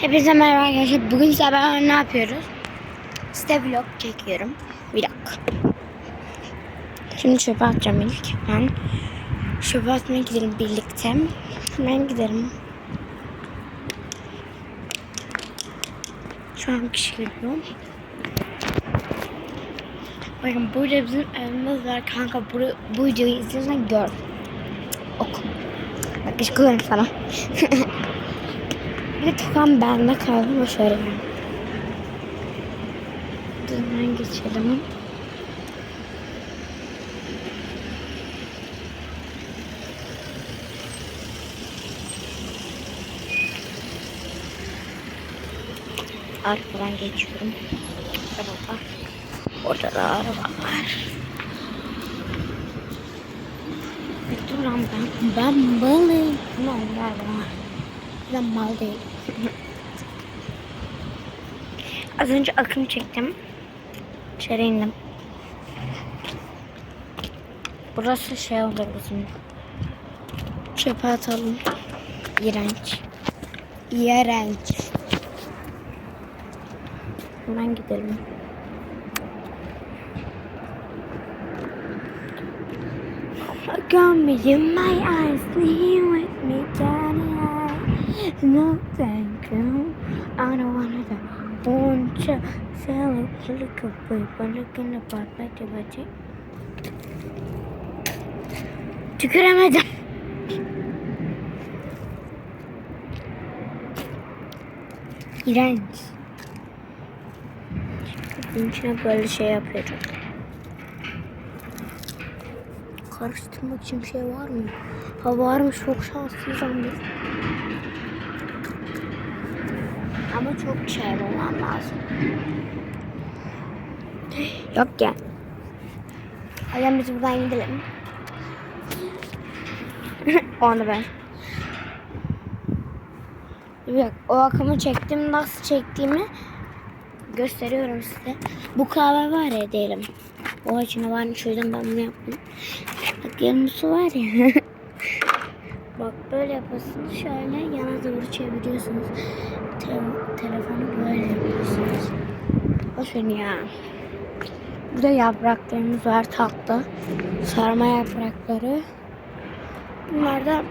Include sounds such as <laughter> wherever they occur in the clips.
Hepinize merhaba arkadaşlar. Bugün size beraber ne yapıyoruz? Size vlog çekiyorum. Vlog. Şimdi çöpe atacağım ilk. Ben çöpe atmaya gidelim birlikte. Hemen gidelim. Şu an kişi geliyor. Bakın burada bizim evimiz var kanka. Bu, bu videoyu izliyorsan gör. Oku. Bak ışıklıyorum sana. <laughs> De tıkan bende kaldı ama şöyle. Hemen geçelim. Arkadan geçiyorum. Araba. Orada da araba var. Dur lan ben, ben balım. Galiba. Ben mal değil. Az önce akım çektim. İçeri indim. Burası şey olur bizim. Çöpe atalım. İğrenç. İğrenç. Hemen gidelim. I got me in my eyes, lean with me, daddy. No thank you. I don't wanna die. Away, but looking about better, better. Tüküremedim. İğrenç. Bunun içine böyle şey yapıyorum. Karıştırmak için bir şey var mı? Ha varmış çok şanslıyız biz. Ama çok şey olmam lazım. Yok ya. Hadi biz buradan gidelim. <laughs> Onu ben. Yok, o akımı çektim. Nasıl çektiğimi gösteriyorum size. Bu kahve var ya diyelim. O içine varmış o yüzden ben bunu yaptım. Bak yanımsı var ya. <laughs> Bak böyle yapıyorsunuz. Şöyle yana doğru çeviriyorsunuz. Te- telefonu böyle yapıyorsunuz. Bakın ya. Burada yapraklarımız var tatlı. Sarma yaprakları. Bunlar da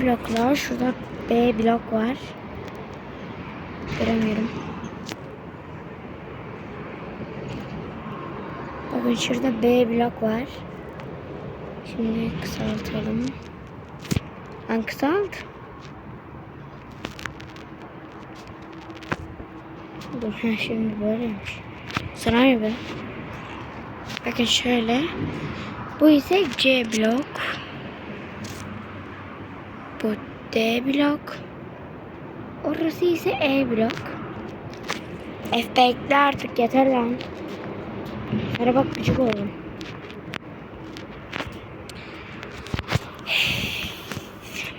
bloklar. Şurada B blok var. Göremiyorum. Bakın şurada B blok var. Şimdi kısaltalım. Ben kısalt. Dur ha şimdi böyleymiş. Sana ne be? Bakın şöyle. Bu ise C blok. Bu D blok. Orası ise E blok. F bekle artık yeter lan. Bak küçük oldum.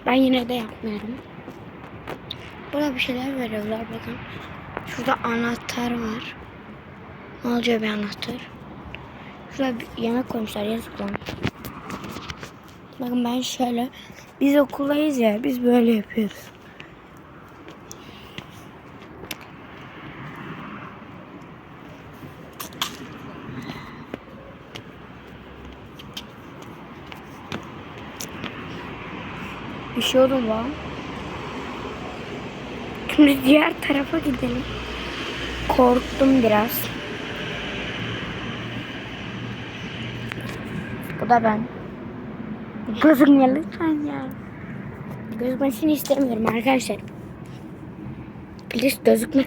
Ben yine de yapmıyorum. Burada bir şeyler veriyorlar bakın. Şurada anahtar var. Ne olacak bir anahtar? Şurada bir yemek koymuşlar yazık. Bakın ben şöyle. Biz okuldayız ya biz böyle yapıyoruz. Üşüyordum lan. Şimdi diğer tarafa gidelim. Korktum biraz. Bu da ben. Gözükme lütfen ya. Gözükmesini istemiyorum arkadaşlar. Please gözükme.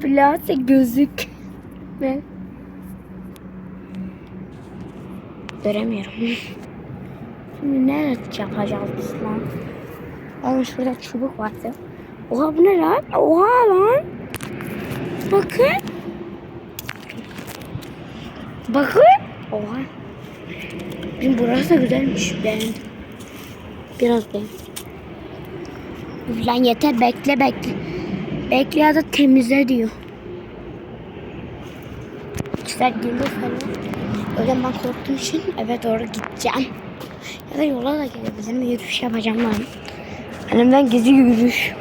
Please gözükme. Göremiyorum. Şimdi nerede yapacağız biz lan? Oğlum şurada çubuk vardı. Oha bu ne lan? Oha lan. Bakın. Bakın. Oha. Bizim burası da güzelmiş. Beğendim. Biraz beğendim. Lan yeter bekle bekle. Bekle ya da temizle diyor. İşte gelir falan. Öyle ben korktuğum için eve doğru gideceğim. Ya da yola da gidebilirim. Yürüyüş yapacağım ben. Elimden gezi yürüyüş.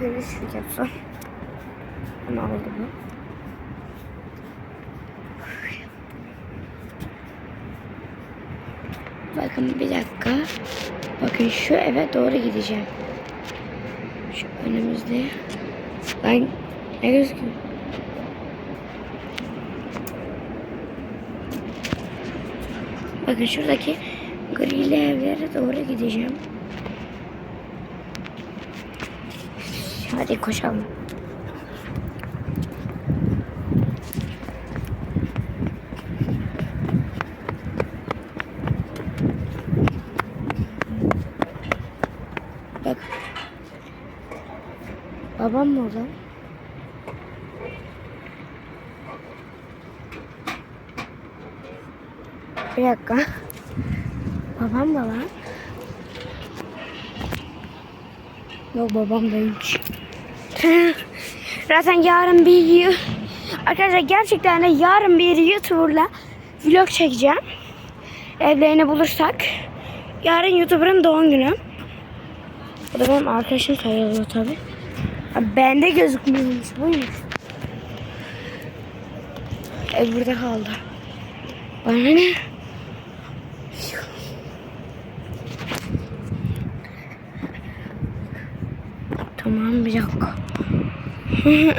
Yürüyüş yapacağım. Ne oldu bu? Bakın bir dakika. Bakın şu eve doğru gideceğim. Şu önümüzde. Ben ne gözüküyor? Bakın şuradaki grili evlere doğru gideceğim. Hadi koşalım. Bak. Babam mı orada? Bir dakika. Babam da var. Yok babam değilmiş. Zaten yarın bir Arkadaşlar gerçekten de yarın bir YouTuber'la vlog çekeceğim. Evlerini bulursak. Yarın YouTuber'ın doğum günü. Bu da benim arkadaşım sayılıyor tabi. Bende gözükmüyormuş buymuş. Ev burada kaldı. Bana ne? Tamam bir dakika. <laughs>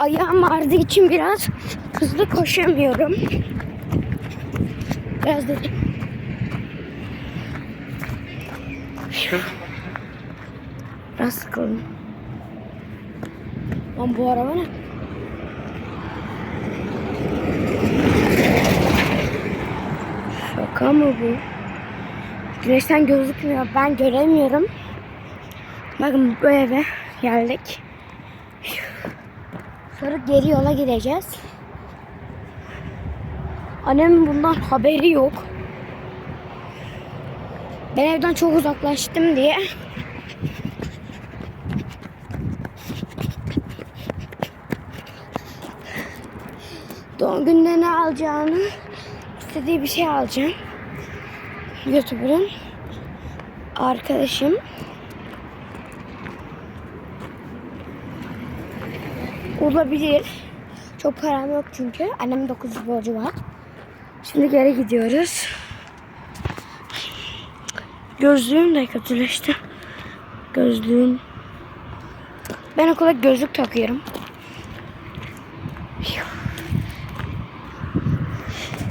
Ayağım ağrıdığı için biraz hızlı koşamıyorum. Biraz dedim. Biraz sıkıldım. Lan bu araba ne? Şaka mı bu? Güneşten gözükmüyor. Ben göremiyorum. Bakın bu eve geldik. Sonra geri yola gideceğiz. Annemin bundan haberi yok. Ben evden çok uzaklaştım diye. Doğum gününde ne alacağını istediği bir şey alacağım. YouTuber'ın arkadaşım. Olabilir. Çok param yok çünkü. Annemin 900 borcu var. Şimdi geri gidiyoruz. Gözlüğüm de kötüleşti. Gözlüğüm. Ben okula gözlük takıyorum.